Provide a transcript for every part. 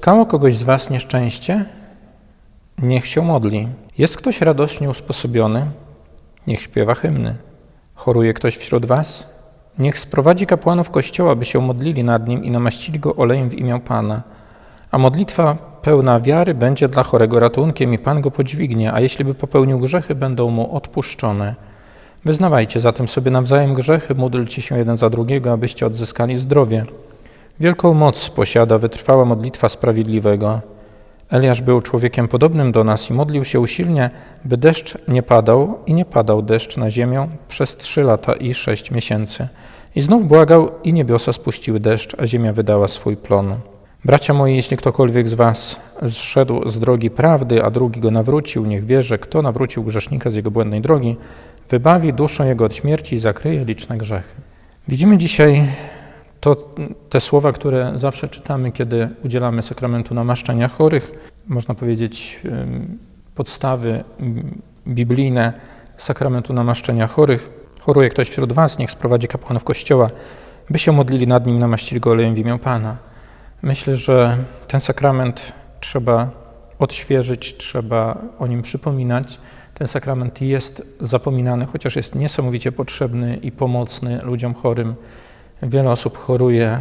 Spotkało kogoś z Was nieszczęście? Niech się modli. Jest ktoś radośnie usposobiony? Niech śpiewa hymny. Choruje ktoś wśród Was? Niech sprowadzi kapłanów kościoła, by się modlili nad nim i namaścili go olejem w imię Pana. A modlitwa pełna wiary będzie dla chorego ratunkiem i Pan go podźwignie, a jeśli by popełnił grzechy, będą mu odpuszczone. Wyznawajcie zatem sobie nawzajem grzechy, módlcie się jeden za drugiego, abyście odzyskali zdrowie. Wielką moc posiada wytrwała modlitwa sprawiedliwego. Eliasz był człowiekiem podobnym do nas i modlił się usilnie, by deszcz nie padał i nie padał deszcz na ziemię przez trzy lata i sześć miesięcy. I znów błagał i niebiosa spuściły deszcz, a ziemia wydała swój plon. Bracia moi, jeśli ktokolwiek z was zszedł z drogi prawdy, a drugi go nawrócił, niech wie, że kto nawrócił grzesznika z jego błędnej drogi, wybawi duszę jego od śmierci i zakryje liczne grzechy. Widzimy dzisiaj to te słowa, które zawsze czytamy, kiedy udzielamy sakramentu namaszczenia chorych, można powiedzieć podstawy biblijne sakramentu namaszczenia chorych. Choruje ktoś wśród was, niech sprowadzi kapłanów kościoła, by się modlili nad nim, namaścili go olejem w imię Pana. Myślę, że ten sakrament trzeba odświeżyć, trzeba o nim przypominać. Ten sakrament jest zapominany, chociaż jest niesamowicie potrzebny i pomocny ludziom chorym. Wiele osób choruje,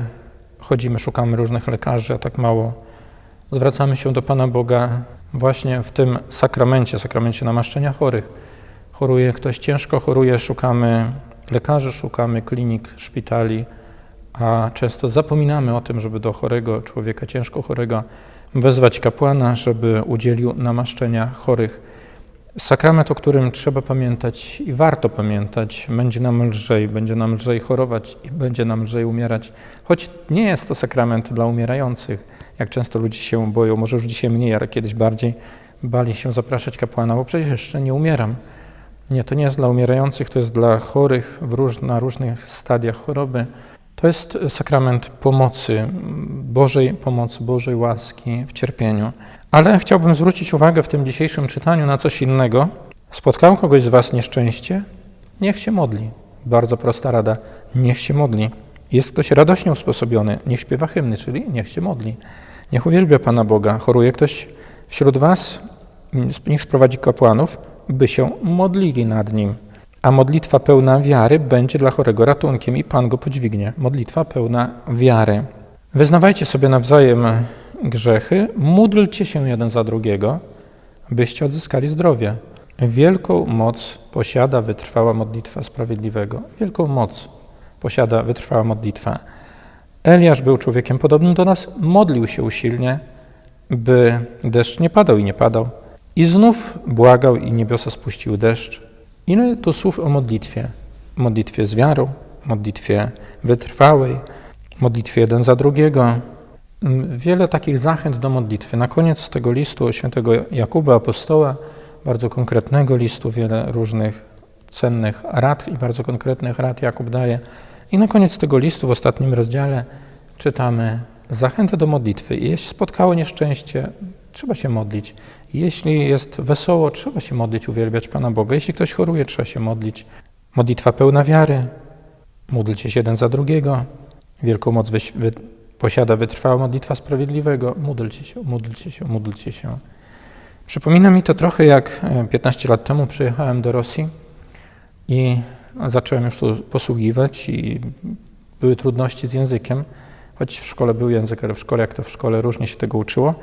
chodzimy, szukamy różnych lekarzy, a tak mało zwracamy się do Pana Boga właśnie w tym sakramencie, sakramencie namaszczenia chorych. Choruje ktoś ciężko, choruje, szukamy lekarzy, szukamy klinik, szpitali, a często zapominamy o tym, żeby do chorego człowieka, ciężko chorego, wezwać kapłana, żeby udzielił namaszczenia chorych. Sakrament, o którym trzeba pamiętać i warto pamiętać, będzie nam lżej, będzie nam lżej chorować i będzie nam lżej umierać, choć nie jest to sakrament dla umierających, jak często ludzie się boją, może już dzisiaj mniej, ale kiedyś bardziej bali się zapraszać kapłana, bo przecież jeszcze nie umieram. Nie, to nie jest dla umierających, to jest dla chorych róż, na różnych stadiach choroby. To jest sakrament pomocy, Bożej pomocy, Bożej łaski w cierpieniu. Ale chciałbym zwrócić uwagę w tym dzisiejszym czytaniu na coś innego. Spotkało kogoś z Was nieszczęście? Niech się modli. Bardzo prosta rada. Niech się modli. Jest ktoś radośnie usposobiony? Niech śpiewa hymny, czyli niech się modli. Niech uwielbia Pana Boga. Choruje ktoś wśród Was? Niech sprowadzi kapłanów, by się modlili nad nim. A modlitwa pełna wiary będzie dla chorego ratunkiem i Pan go podźwignie. Modlitwa pełna wiary. Wyznawajcie sobie nawzajem grzechy, módlcie się jeden za drugiego, byście odzyskali zdrowie. Wielką moc posiada wytrwała modlitwa sprawiedliwego. Wielką moc posiada wytrwała modlitwa. Eliasz był człowiekiem podobnym do nas, modlił się usilnie, by deszcz nie padał i nie padał. I znów błagał i niebiosa spuściły deszcz. Ile tu słów o modlitwie? Modlitwie z wiarą, modlitwie wytrwałej, modlitwie jeden za drugiego. Wiele takich zachęt do modlitwy. Na koniec tego listu świętego Jakuba Apostoła, bardzo konkretnego listu, wiele różnych cennych rad i bardzo konkretnych rad Jakub daje. I na koniec tego listu, w ostatnim rozdziale, czytamy zachętę do modlitwy. Jeśli spotkało nieszczęście, trzeba się modlić. Jeśli jest wesoło, trzeba się modlić, uwielbiać Pana Boga. Jeśli ktoś choruje, trzeba się modlić. Modlitwa pełna wiary. Módlcie się jeden za drugiego. Wielką moc wy, posiada wytrwała modlitwa sprawiedliwego. Módlcie się, módlcie się, módlcie się. Przypomina mi to trochę jak 15 lat temu przyjechałem do Rosji i zacząłem już tu posługiwać i były trudności z językiem, choć w szkole był język, ale w szkole, jak to w szkole, różnie się tego uczyło.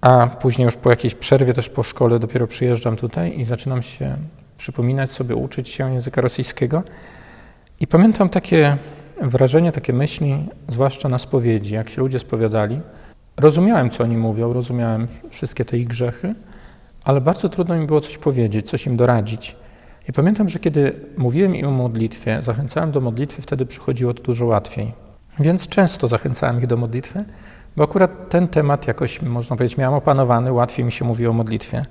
A później już po jakiejś przerwie też po szkole dopiero przyjeżdżam tutaj i zaczynam się przypominać sobie, uczyć się języka rosyjskiego. I pamiętam takie wrażenie, takie myśli, zwłaszcza na spowiedzi, jak się ludzie spowiadali. Rozumiałem, co oni mówią, rozumiałem wszystkie te ich grzechy, ale bardzo trudno mi było coś powiedzieć, coś im doradzić. I pamiętam, że kiedy mówiłem im o modlitwie, zachęcałem do modlitwy, wtedy przychodziło to dużo łatwiej. Więc często zachęcałem ich do modlitwy, bo akurat ten temat jakoś, można powiedzieć, miałem opanowany, łatwiej mi się mówiło o modlitwie.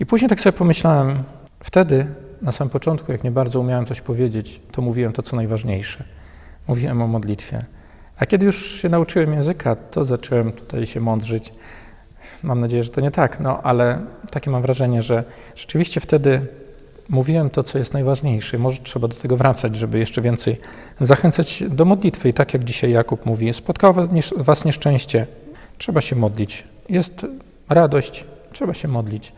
I później tak sobie pomyślałem, wtedy, na samym początku, jak nie bardzo umiałem coś powiedzieć, to mówiłem to, co najważniejsze. Mówiłem o modlitwie. A kiedy już się nauczyłem języka, to zacząłem tutaj się mądrzyć. Mam nadzieję, że to nie tak, no ale takie mam wrażenie, że rzeczywiście wtedy mówiłem to, co jest najważniejsze. Może trzeba do tego wracać, żeby jeszcze więcej zachęcać do modlitwy. I tak jak dzisiaj Jakub mówi, spotkało was nieszczęście, trzeba się modlić. Jest radość, trzeba się modlić.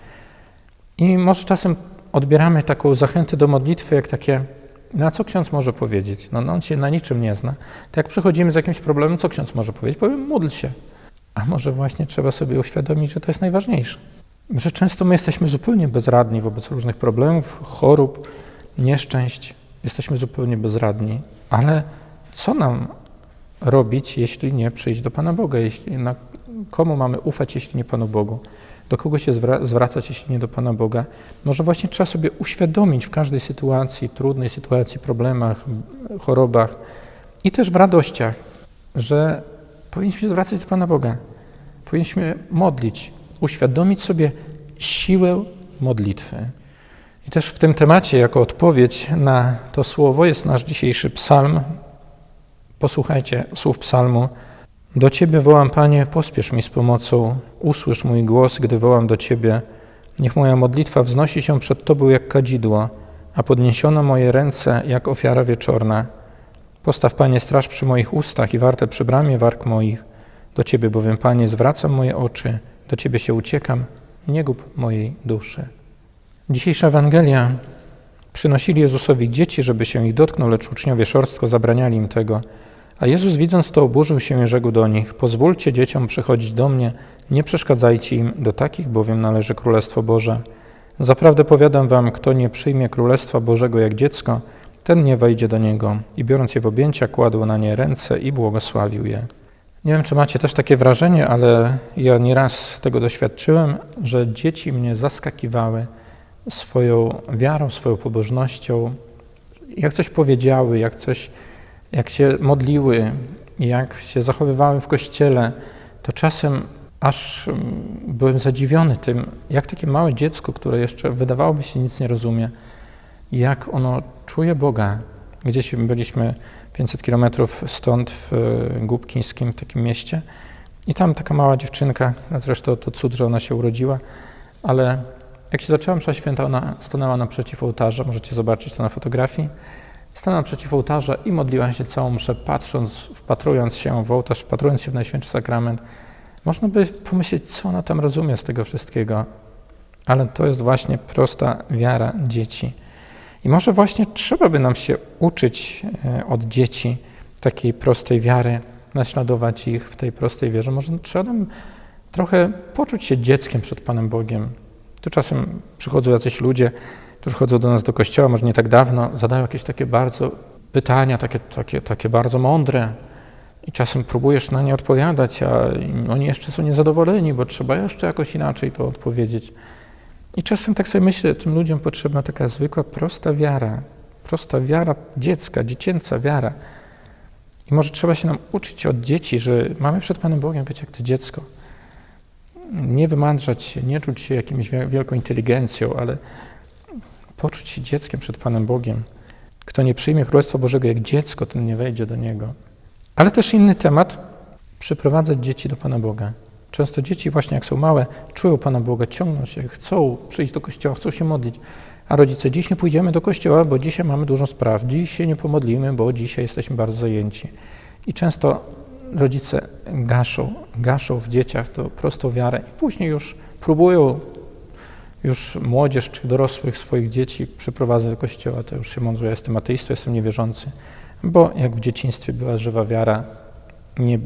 I może czasem odbieramy taką zachętę do modlitwy, jak takie, na co ksiądz może powiedzieć? No, no on się na niczym nie zna. Tak jak przychodzimy z jakimś problemem, co ksiądz może powiedzieć? Powiem, módl się. A może właśnie trzeba sobie uświadomić, że to jest najważniejsze. Że często my jesteśmy zupełnie bezradni wobec różnych problemów, chorób, nieszczęść. Jesteśmy zupełnie bezradni. Ale co nam robić, jeśli nie przyjść do Pana Boga? Jeśli, na komu mamy ufać, jeśli nie Panu Bogu? Do kogo się zwra- zwracać, jeśli nie do Pana Boga? Może właśnie trzeba sobie uświadomić w każdej sytuacji, trudnej sytuacji, problemach, chorobach i też w radościach, że powinniśmy się zwracać do Pana Boga. Powinniśmy modlić, uświadomić sobie siłę modlitwy. I też w tym temacie, jako odpowiedź na to słowo, jest nasz dzisiejszy psalm. Posłuchajcie słów psalmu. Do Ciebie wołam, Panie, pospiesz mi z pomocą, usłysz mój głos, gdy wołam do Ciebie. Niech moja modlitwa wznosi się przed Tobą jak kadzidło, a podniesiono moje ręce jak ofiara wieczorna. Postaw, Panie, straż przy moich ustach i warte przy bramie warg moich. Do Ciebie bowiem, Panie, zwracam moje oczy, do Ciebie się uciekam, nie gub mojej duszy. Dzisiejsza Ewangelia przynosili Jezusowi dzieci, żeby się ich dotknął, lecz uczniowie szorstko zabraniali im tego. A Jezus widząc to oburzył się i rzekł do nich, pozwólcie dzieciom przychodzić do mnie, nie przeszkadzajcie im, do takich bowiem należy Królestwo Boże. Zaprawdę powiadam wam, kto nie przyjmie Królestwa Bożego jak dziecko, ten nie wejdzie do niego. I biorąc je w objęcia, kładł na nie ręce i błogosławił je. Nie wiem, czy macie też takie wrażenie, ale ja nieraz tego doświadczyłem, że dzieci mnie zaskakiwały swoją wiarą, swoją pobożnością. Jak coś powiedziały, jak coś, jak się modliły, jak się zachowywały w kościele, to czasem aż mm, byłem zadziwiony tym, jak takie małe dziecko, które jeszcze wydawałoby się nic nie rozumie, jak ono czuje Boga. Gdzieś byliśmy 500 kilometrów stąd w e, Gubkińskim, takim mieście. I tam taka mała dziewczynka, a zresztą to cud, że ona się urodziła, ale jak się zaczęła msza święta, ona stanęła naprzeciw ołtarza, możecie zobaczyć to na fotografii, stanęła naprzeciw ołtarza i modliła się całą mszę, patrząc, wpatrując się w ołtarz, wpatrując się w Najświętszy Sakrament. Można by pomyśleć, co ona tam rozumie z tego wszystkiego, ale to jest właśnie prosta wiara dzieci. I może właśnie trzeba by nam się uczyć e, od dzieci takiej prostej wiary, naśladować ich w tej prostej wierze. Może trzeba nam trochę poczuć się dzieckiem przed Panem Bogiem. Tu czasem przychodzą jacyś ludzie, którzy chodzą do nas do kościoła, może nie tak dawno, zadają jakieś takie bardzo pytania, takie, takie, takie bardzo mądre. I czasem próbujesz na nie odpowiadać, a oni jeszcze są niezadowoleni, bo trzeba jeszcze jakoś inaczej to odpowiedzieć. I czasem tak sobie myślę, tym ludziom potrzebna taka zwykła, prosta wiara. Prosta wiara dziecka, dziecięca wiara. I może trzeba się nam uczyć od dzieci, że mamy przed Panem Bogiem być jak to dziecko. Nie wymądrzać się, nie czuć się jakimś wielką inteligencją, ale poczuć się dzieckiem przed Panem Bogiem. Kto nie przyjmie Królestwa Bożego jak dziecko, ten nie wejdzie do Niego. Ale też inny temat, przyprowadzać dzieci do Pana Boga. Często dzieci właśnie jak są małe, czują Pana Boga, ciągną się, chcą przyjść do kościoła, chcą się modlić. A rodzice, dziś nie pójdziemy do kościoła, bo dzisiaj mamy dużo spraw, dziś się nie pomodlimy, bo dzisiaj jesteśmy bardzo zajęci. I często rodzice gaszą, gaszą w dzieciach tą prostą wiarę i później już próbują już młodzież czy dorosłych swoich dzieci przyprowadzać do kościoła, to już się mądrze, ja jestem ateistą, jestem niewierzący. Bo jak w dzieciństwie była żywa wiara, nie,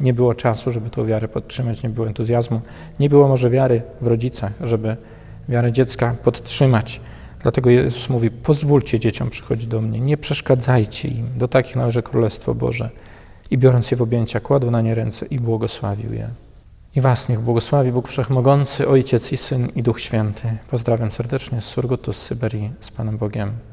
nie było czasu, żeby tą wiarę podtrzymać, nie było entuzjazmu, nie było może wiary w rodzicach, żeby wiarę dziecka podtrzymać. Dlatego Jezus mówi: Pozwólcie dzieciom przychodzić do mnie, nie przeszkadzajcie im, do takich należy Królestwo Boże. I biorąc je w objęcia, kładł na nie ręce i błogosławił je. I Was niech błogosławi Bóg Wszechmogący, Ojciec i Syn i Duch Święty. Pozdrawiam serdecznie z Surgutu z Syberii z Panem Bogiem.